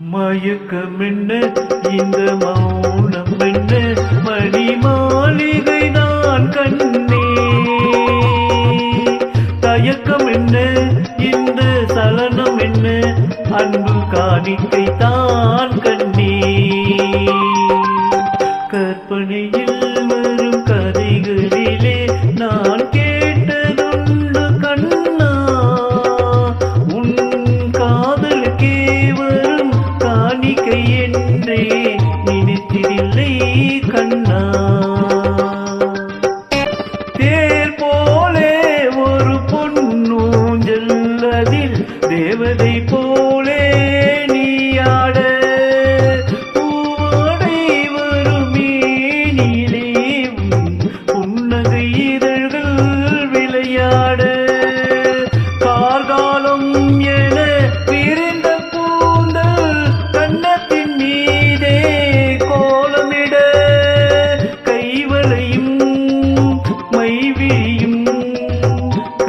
மயக்கம் என்ன இந்த மௌனம் என்ன மணி மாளிகை நான் கண்ணே. தயக்கம் என்ன இந்த சலனம் என்ன அன்பு காணிக்கை தான் கண்ணா.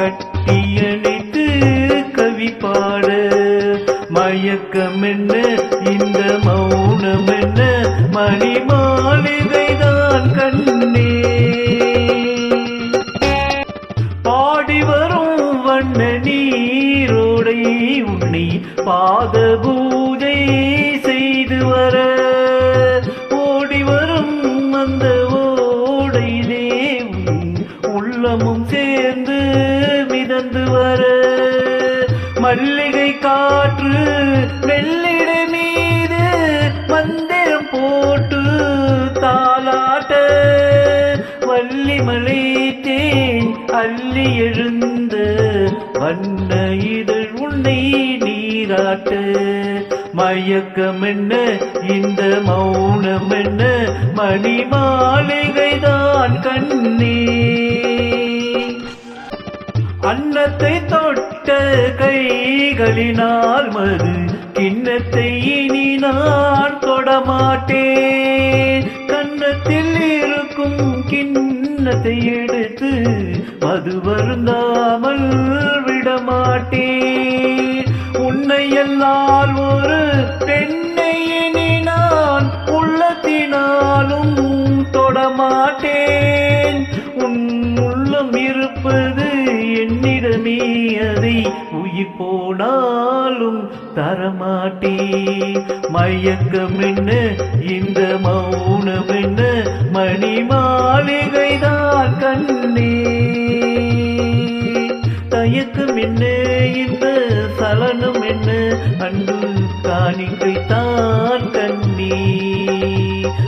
கட்டியணைத்து கவி பாட. மயக்கம் என்ன இந்த மௌனம் என்ன மணி மாளிகைதான் கண்ணே. பாடி வரும் வண்ண நீரோடை உன்னை பாத பூஜை செய்து வர. ஓடி வரும் அந்த மிதந்து வர மல்லிகை காற்று வெள்ளிட மீது மந்திரம் போட்டு தாலாட்ட வள்ளிமலை தேன் அள்ளி எழுந்த வண்ண இதழ் உன்னை நீராட்ட. மயக்கம் என்ன இந்த மௌனம் என்ன மணி மாளிகைதான் கண்ணீர். அன்னத்தை தொட்ட கைகளினால் மது கிண்ணத்தை இனி நான் தொடமாட்டேன். கன்னத்தில் இருக்கும் கிண்ணத்தை எடுத்து மது வருந்தாமல் விடமாட்டேன். உன்னை எல்லால் அதை உயிர் போனாலும் தரமாட்டே. மயக்கம் என்ன இந்த மௌனம் என்ன மணி மாளிகைதான் கண்ணே. தயக்கம் என்ன இந்த சலனம் என்ன அன்பு காணிக்கைத்தான் கண்ணே.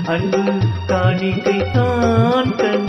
அன்பு காணிக்கைத்தான் தான்